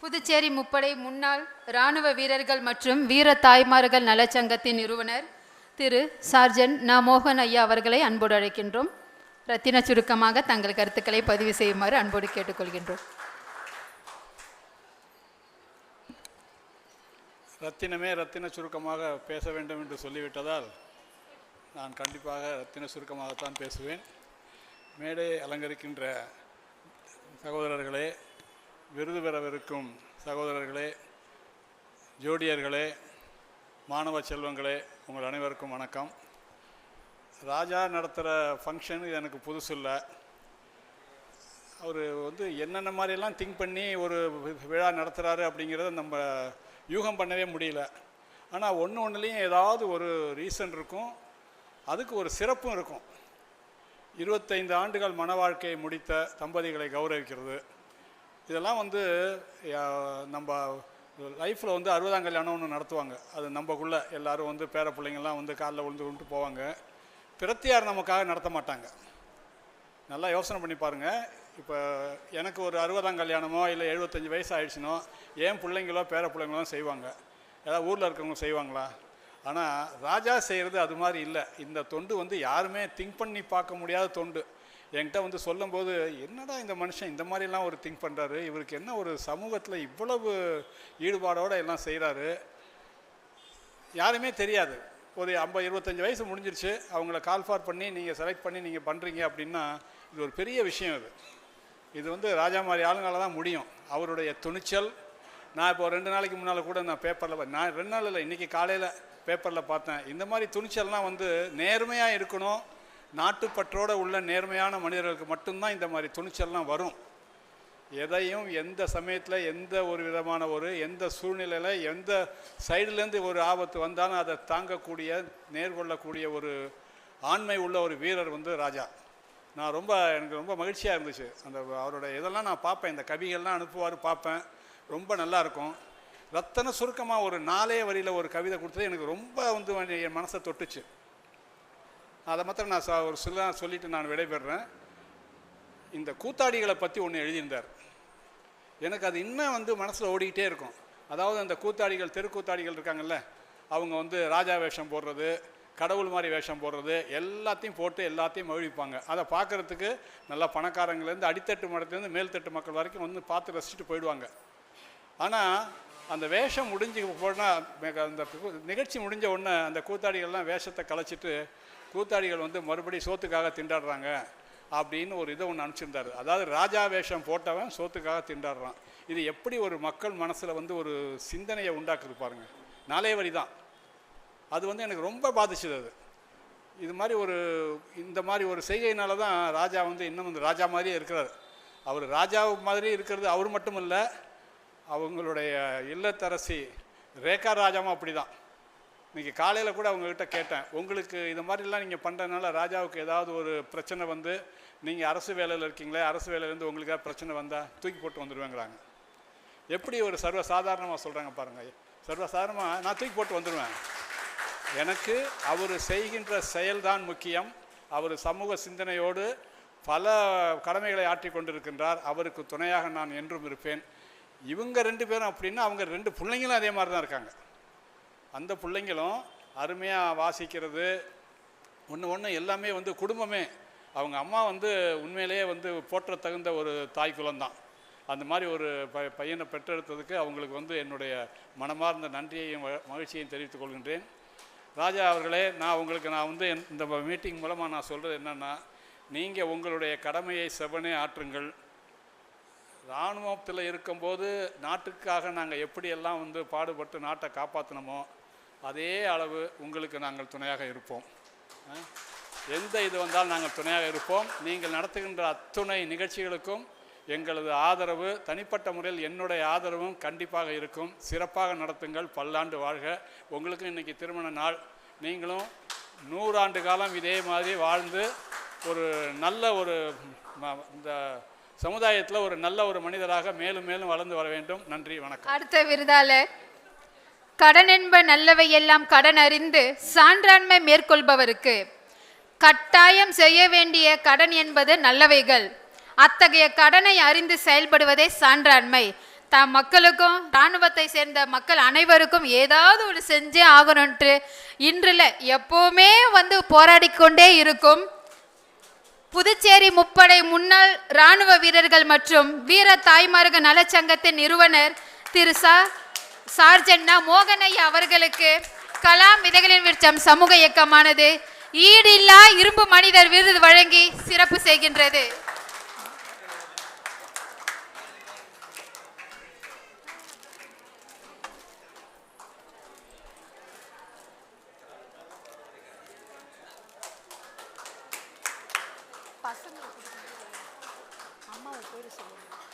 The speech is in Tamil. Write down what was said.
புதுச்சேரி முப்படை முன்னாள் இராணுவ வீரர்கள் மற்றும் வீர தாய்மார்கள் நலச்சங்கத்தின் நிறுவனர் திரு. சார்ஜன் ந. மோகன் ஐயா அவர்களை அன்போடு அழைக்கின்றோம். ரத்தின சுருக்கமாக தங்கள் கருத்துக்களை பதிவு செய்யுமாறு அன்போடு கேட்டுக்கொள்கின்றோம். ரத்தினமே ரத்தின சுருக்கமாக பேச வேண்டும் என்று சொல்லிவிட்டதால் நான் கண்டிப்பாக ரத்தின சுருக்கமாகத்தான் பேசுவேன். மேடை அலங்கரிக்கின்ற சகோதரர்களே விருது பெறவிருக்கும் சகோதரர்களே ஜோடியர்களே மாணவ செல்வங்களே உங்கள் அனைவருக்கும் வணக்கம். ராஜா நடத்துகிற ஃபங்க்ஷன் இது எனக்கு புதுசு இல்லை. அவர் வந்து என்னென்ன மாதிரியெல்லாம் திங்க் பண்ணி ஒரு விழா நடத்துகிறாரு அப்படிங்கிறத நம்ம யூகம் பண்ணவே முடியல. ஆனால் ஒன்று ஒன்றுலேயும் ஏதாவது ஒரு ரீசன் இருக்கும். அதுக்கு ஒரு சிறப்பும் இருக்கும். இருபத்தைந்து ஆண்டுகள் மன வாழ்க்கையை முடித்த தம்பதிகளை கௌரவிக்கிறது. இதெல்லாம் வந்து நம்ம லைஃப்பில் வந்து அறுபதாம் கல்யாணம் ஒன்று நடத்துவாங்க. அது நம்மக்குள்ள எல்லாரும் வந்து பேர பிள்ளைங்கள்லாம் வந்து காலில் விழுந்து கொண்டு போவாங்க. பிரத்தியார் நமக்காக நடத்த மாட்டாங்க. நல்லா யோசனை பண்ணி பாருங்கள் இப்போ எனக்கு ஒரு அறுபதாம் கல்யாணமோ இல்லை எழுபத்தஞ்சி வயசு ஆயிடுச்சுனோ ஏன் பிள்ளைங்களோ பேர பிள்ளைங்களோ செய்வாங்க. ஏதாவது ஊரில் இருக்கிறவங்க செய்வாங்களா? ஆனால் ராஜா செய்கிறது அது மாதிரி இல்லை. இந்த தொண்டு வந்து யாருமே திங்க் பண்ணி பார்க்க முடியாத தொண்டு. என்கிட்ட வந்து சொல்லும்போது என்னடா இந்த மனுஷன் இந்த மாதிரிலாம் ஒரு திங்க் பண்ணுறாரு இவருக்கு என்ன ஒரு சமூகத்தில் இவ்வளவு ஈடுபாடோடு எல்லாம் செய்கிறாரு யாருமே தெரியாது. ஒரு ஐம்பது இருபத்தஞ்சி வயசு முடிஞ்சிருச்சு. அவங்கள கால் ஃபார் பண்ணி நீங்கள் செலக்ட் பண்ணி நீங்கள் பண்ணுறீங்க அப்படின்னா இது ஒரு பெரிய விஷயம் இது. இது வந்து ராஜா மாதிரி ஆளுங்களால் தான் முடியும். அவருடைய துணிச்சல். நான் இப்போ ரெண்டு நாளைக்கு முன்னால் கூட நான் பேப்பரில் நான் ரெண்டு நாள் இல்லை இன்றைக்கி காலையில் பேப்பரில் பார்த்தேன். இந்த மாதிரி துணிச்சல்லாம் வந்து நேர்மையாக இருக்கணும். நாட்டுப்பற்றோடு உள்ள நேர்மையான மனிதர்களுக்கு மட்டும்தான் இந்த மாதிரி துணிச்சல்லாம் வரும். எதையும் எந்த சமயத்தில் எந்த ஒரு விதமான ஒரு எந்த சூழ்நிலையில் எந்த சைடுலேருந்து ஒரு ஆபத்து வந்தாலும் அதை தாங்கக்கூடிய நேர்கொள்ளக்கூடிய ஒரு ஆண்மை உள்ள ஒரு வீரர் வந்து ராஜா. நான் ரொம்ப எனக்கு ரொம்ப மகிழ்ச்சியாக இருந்துச்சு. அந்த அவரோட இதெல்லாம் நான் பார்ப்பேன். இந்த கவிகள்லாம் அனுப்புவார் பார்ப்பேன். ரொம்ப நல்லாயிருக்கும் ரத்தன சுருக்கமாக ஒரு நாலே வரியில் ஒரு கவிதை கொடுத்தது எனக்கு ரொம்ப வந்து என் மனசை தொட்டுச்சு. அதை மாத்திரம் நான் ச- ஒரு சில சொல்லிவிட்டு நான் விடைபெறுறேன். இந்த கூத்தாடிகளை பற்றி ஒன்று எழுதியிருந்தார். எனக்கு அது இன்னும் வந்து மனசில் ஓடிக்கிட்டே இருக்கும். அதாவது அந்த கூத்தாடிகள் தெருக்கூத்தாடிகள் இருக்காங்கல்ல அவங்க வந்து ராஜா வேஷம் போடுறது கடவுள் மாதிரி வேஷம் போடுறது எல்லாத்தையும் போட்டு எல்லாத்தையும் மகிழ்விப்பாங்க. அதை பார்க்குறதுக்கு நல்லா பணக்காரங்கள்லேருந்து அடித்தட்டு மடத்துலேருந்து மேல்தட்டு மக்கள் வரைக்கும் வந்து பார்த்து ரசிச்சுட்டு போயிடுவாங்க. ஆனால் அந்த வேஷம் முடிஞ்சு போனால் அந்த நிகழ்ச்சி முடிஞ்ச உடனே அந்த கூத்தாடிகள்லாம் வேஷத்தை கலைச்சிட்டு கூத்தாடிகள் வந்து மறுபடியும் சோத்துக்காக திண்டாடுறாங்க அப்படின்னு ஒரு இதை ஒன்று அனுப்பிச்சிருந்தாரு. அதாவது ராஜா வேஷம் போட்டவன் சோத்துக்காக திண்டாடுறான். இது எப்படி ஒரு மக்கள் மனசில் வந்து ஒரு சிந்தனையை உண்டாக்குது பாருங்க. நாளே வரி தான். அது வந்து எனக்கு ரொம்ப பாதிச்சது அது. இது மாதிரி ஒரு இந்த மாதிரி ஒரு செய்கையினால தான் ராஜா வந்து இன்னும் வந்து ராஜா மாதிரியே இருக்கிறார். அவர் ராஜா மாதிரி இருக்கிறது அவர் மட்டும் இல்லை அவங்களுடைய இல்லத்தரசி ரேகா ராஜாவும் அப்படி தான் இன்றைக்கி காலையில் கூட அவங்கக்கிட்ட கேட்டேன் உங்களுக்கு இது மாதிரிலாம் நீங்கள் பண்ணுறதுனால ராஜாவுக்கு ஏதாவது ஒரு பிரச்சனை வந்து நீங்கள் அரசு வேலையில் இருக்கீங்களே அரசு வேலையிலேருந்து உங்களுக்கு ஏதாவது பிரச்சனை வந்தால் தூக்கி போட்டு வந்துடுவேங்கிறாங்க எப்படி ஒரு சர்வ சாதாரணமாக சொல்கிறாங்க பாருங்கள் சர்வசாதாரணமாக நான் தூக்கி போட்டு வந்துடுவேன் எனக்கு அவர் செய்கின்ற செயல்தான் முக்கியம். அவர் சமூக சிந்தனையோடு பல கடமைகளை ஆற்றி கொண்டிருக்கின்றார். அவருக்கு துணையாக நான் என்றும் இருப்பேன். இவங்க ரெண்டு பேரும் அப்படின்னா அவங்க ரெண்டு பிள்ளைங்களும் அதே மாதிரி தான் இருக்காங்க. அந்த பிள்ளைங்களும் அருமையாக வாசிக்கிறது. ஒன்று ஒன்று எல்லாமே வந்து குடும்பமே. அவங்க அம்மா வந்து உண்மையிலேயே வந்து போற்ற தகுந்த ஒரு தாய் குலம்தான். அந்த மாதிரி ஒரு ப பையனை பெற்றெடுத்ததுக்கு அவங்களுக்கு வந்து என்னுடைய மனமார்ந்த நன்றியையும் ம- மகிழ்ச்சியையும் தெரிவித்துக் கொள்கின்றேன். ராஜா அவர்களே நான் உங்களுக்கு நான் வந்து என்- இந்த மீட்டிங் மூலமாக நான் சொல்கிறது என்னென்னா நீங்கள் உங்களுடைய கடமையை செவனே ஆற்றுங்கள். இராணுவத்தில் இருக்கும்போது நாட்டுக்காக நாங்கள் எப்படியெல்லாம் வந்து பாடுபட்டு நாட்டை காப்பாற்றினோமோ அதே அளவு உங்களுக்கு நாங்கள் துணையாக இருப்போம். எந்த இது வந்தாலும் நாங்கள் துணையாக இருப்போம். நீங்கள் நடத்துகின்ற அத்துணை நிகழ்ச்சிகளுக்கும் எங்களது ஆதரவு தனிப்பட்ட முறையில் என்னுடைய ஆதரவும் கண்டிப்பாக இருக்கும். சிறப்பாக நடத்துங்கள் பல்லாண்டு வாழ்க. உங்களுக்கும் இன்றைக்கி திருமண நாள். நீங்களும் நூறாண்டு காலம் இதே மாதிரி வாழ்ந்து ஒரு நல்ல ஒரு இந்த சமுதாயத்தில் ஒரு நல்ல ஒரு மனிதராக மேலும் மேலும் வளர்ந்து வர வேண்டும். நன்றி வணக்கம். அடுத்த விருதாளர் கடன் என்ப நல்லவை எல்லாம் கடன் அறிந்து சான்றாண்மை மேற்கொள்பவருக்கு கட்டாயம் செய்ய வேண்டிய கடன் என்பது நல்லவைகள். அத்தகைய கடனை அறிந்து செயல்படுவதே சான்றாண்மை. தம் மக்களுக்கும் இராணுவத்தை சேர்ந்த மக்கள் அனைவருக்கும் ஏதாவது ஒரு செஞ்சே ஆகணும்ட்டு இன்றில் எப்போவுமே வந்து போராடி கொண்டே இருக்கும். புதுச்சேரி முப்படை முன்னாள் இராணுவ வீரர்கள் மற்றும் வீர தாய்மார்கள் நலச்சங்கத்தின் நிறுவனர் திரு சார்ஜன்னா மோகனையா அவர்களுக்கு கலாம் விதைகளின் விருச்சம் சமூக இயக்கமானது. ஈடில்லா இரும்பு மனிதர் விருது வழங்கி சிறப்பு செய்கின்றது. பசங்களுக்கு அம்மாவை போயிட சொல்லுங்கள்